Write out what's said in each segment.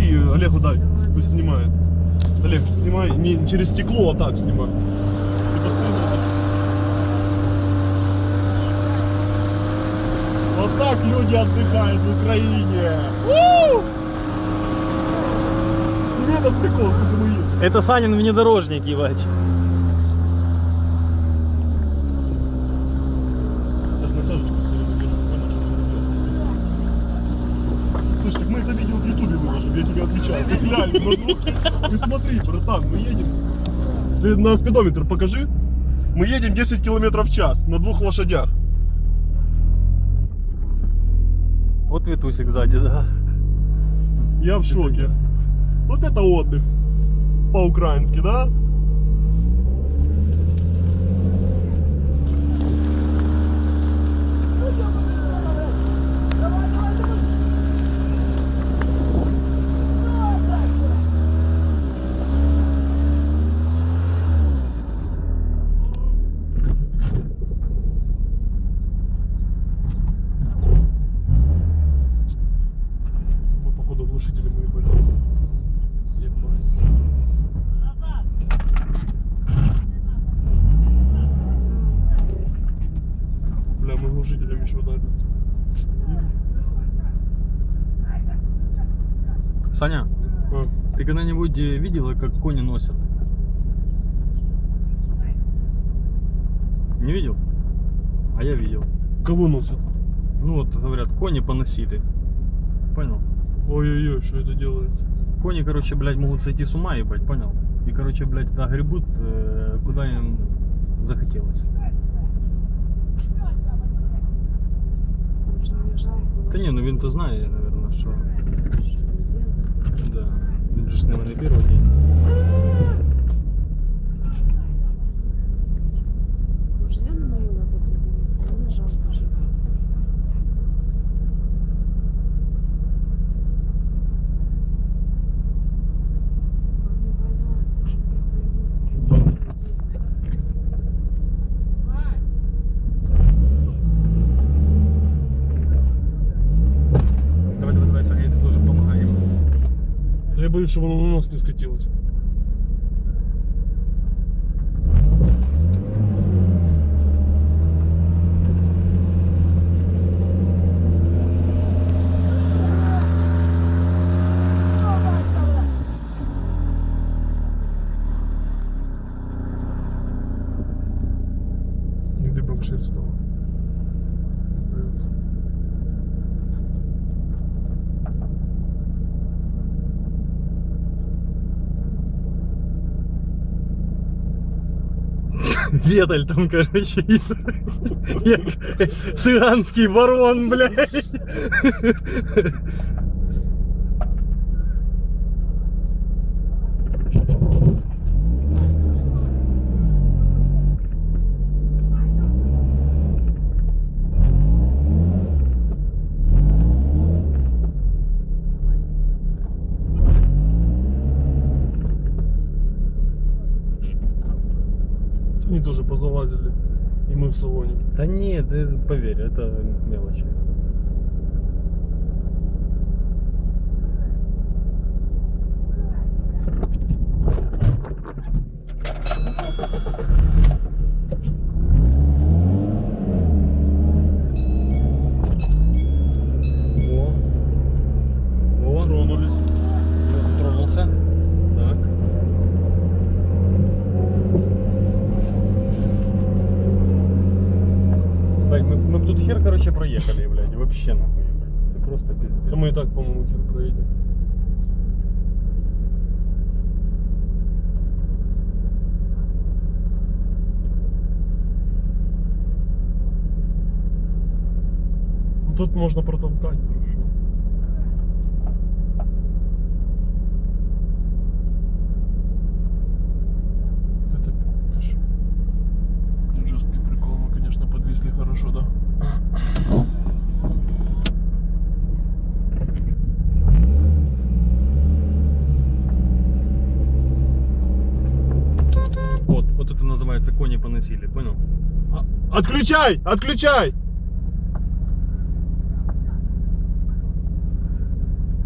Включи, Олегу дай, пусть снимает. Олег, снимай не через стекло, а так снимай. Вот так люди отдыхают в Украине. У! Сними этот прикол, едем. Это Санин внедорожник, ебать. Даже Наташечку свою держу, понял, что она делает. Слышь, так мы это видео в Я тебе отвечаю. Ты глянь, на двух- Ты смотри, братан, мы едем. Ты на спидометр покажи. Мы едем 10 километров в час на двух лошадях. Вот Витусик сзади, да. Я в шоке. Вот это отдых. По-украински, да? Мы, походу, глушители мы ебали. Ебать. Бля, мы еще ударились. Саня, А, ты когда-нибудь э, видела, как кони носят? Не видел? А я видел. кого носят? Ну вот, говорят, кони поносили. Понял? Ой-ой-ой, что это делается? Кони, короче, блядь, могут сойти с ума, ебать, понял? И, короче, блядь, да, гребут, э, куда им захотелось. Та ні, ну він то знає, наверное, що. Что делать? Да. Він же ж з ними не перший день. Чтобы оно на нас не скатилось. И дыбом шерсть Веталь там, короче, як циганський барон, блядь. Тоже позалазили. И мы в салоне. Да нет, поверь, это мелочи. О, о, Тронулись. тронулся. Так. Блядь, мы, мы б тут хер, короче, проехали, блядь, вообще нахуй, блядь. Это просто пиздец. А мы и так, по-моему, хер проедем. Тут можно протолкать, хорошо. Это, ты шо? Жесткий прикол, мы, конечно, подвисли хорошо, да? Вот, вот это называется кони поносили, понял? Отключай! Отключай!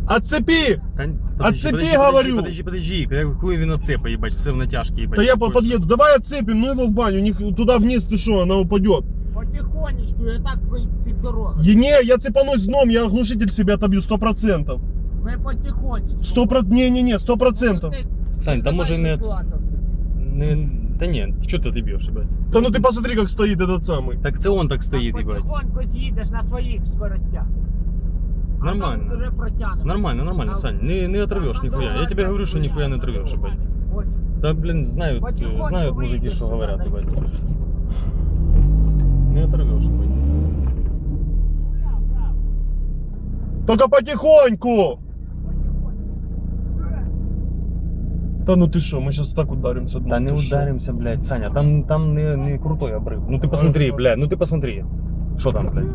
Отцепи! Та, Отцепи, говорю! Подожди, подожди, подожди. Хуй він оцепа, їбать, все в натяжки, їбать. Да я по- Хочеш. подъеду. Давай отцепим, ну его в баню. Не- Туда вниз ты что, она упадет. Потихонечку, я так під, під дорогу. И не, я цепанусь дном, я оглушитель себе отобью, сто процентов. Ми потихонечку. Сто про... Не-не-не, сто процентов. Ти- Сань, там може не... Ескалатор. не... Та ні, що ти б'єш, їбать? Да ну ты посмотри, как стоит этот самый. Так це он так стоїть, Так їбать. Потихоньку з'їдеш на своїх скоростях. А Нормально. там вже протягнемо. Нормально, нормально, А- Сань, не, не оторвешь Там нихуя. Я дорога тебе говорю, что хуйня, нихуя не там оторвешь, дорога. ебать. Понял? Да, блин, знают, э, Потихоньку знают мужики, выйдешь что сюда, говорят, да и ебать. всё. Не оторвешь, ебать. Только потихоньку! Да ну ты что, мы сейчас так ударимся. Да не ударимся, блядь, Саня, там, там не, не крутой обрыв. Ну ты посмотри, блядь, ну ты посмотри. Что там, блядь?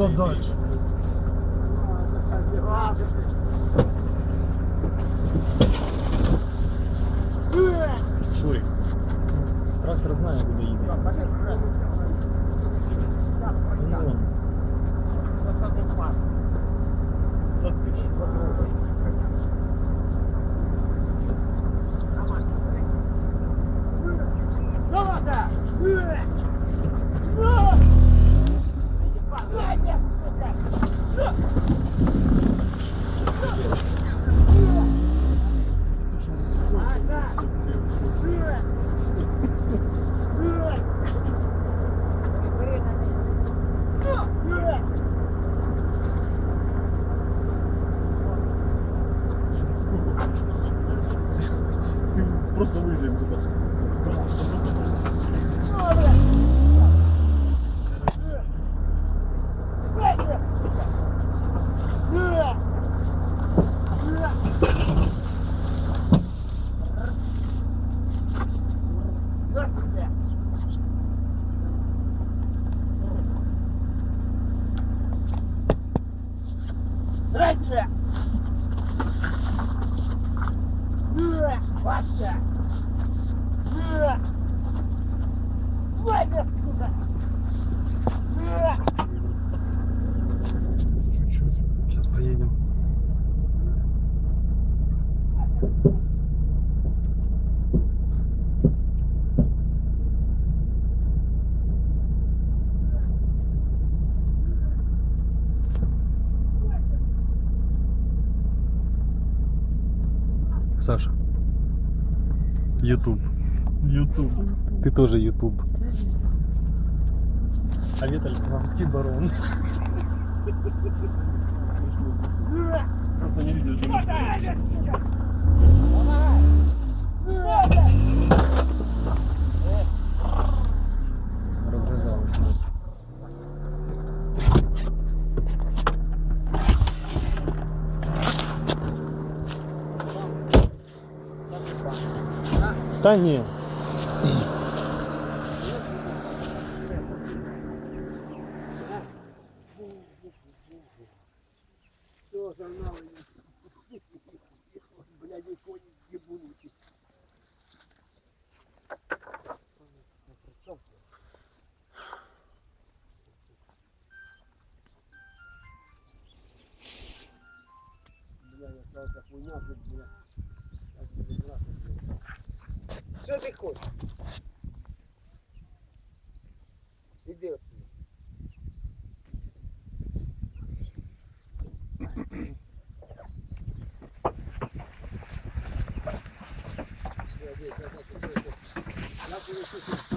Куда дальше? Шурик. Трактор знает, куда едет. Ну, вон. Да ты шо? Ты просто выйдем туда. Просто, просто, Дальше! Вася! Чуть-чуть. Сейчас поедем. Саша. Ютуб. Ютуб. Ты тоже Ютуб. Теж не А Виталий Циванский барон. Просто не видишь. Развязалась. Та ні. Що ти хочеш? Іди отсюда. Я здесь, я так, я так. Я